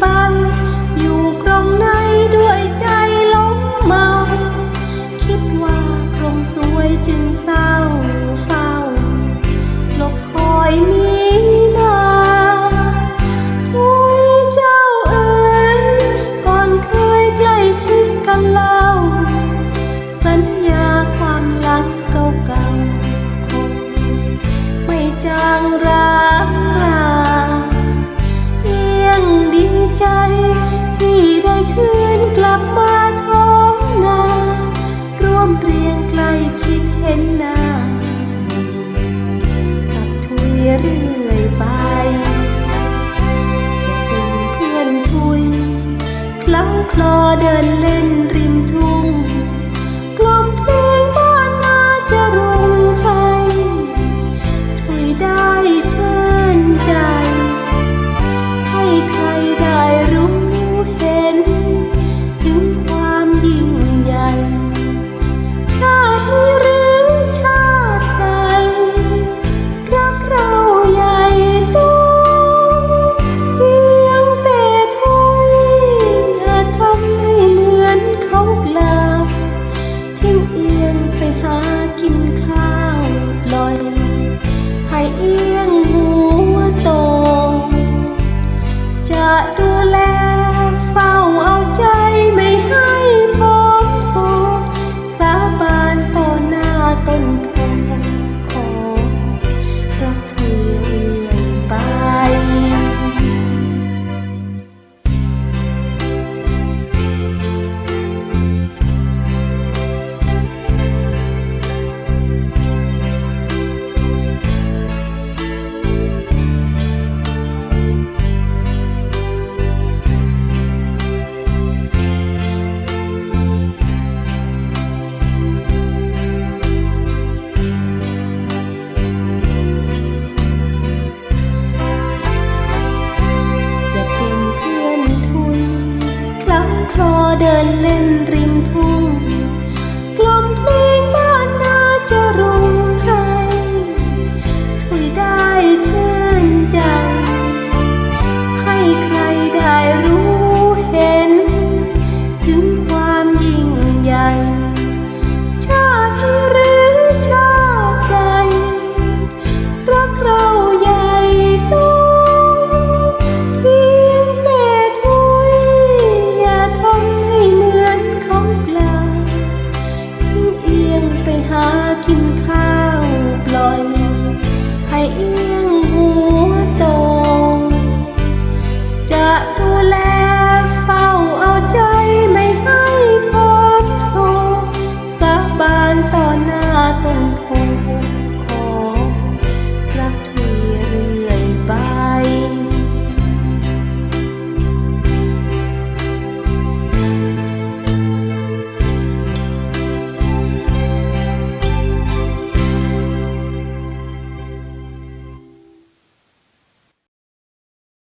ไปอยู่กรงในด้วยใจหลงเมา คิดว่ากรงสวยจึงเศร้าเฝ้าหลบคอยนี้ ใจที่ได้คืนกลับมาท้องนา ร่วมเรียงใกล้ชิดเห็นหน้ากับทุยเรื่อยไป จะเป็นเพื่อนทุยคล้าคลอเดินเล่น đã đưa lên ดูแลเฝ้าเอาใจไม่ให้พบโศกสาบานต่อหน้าต้นพง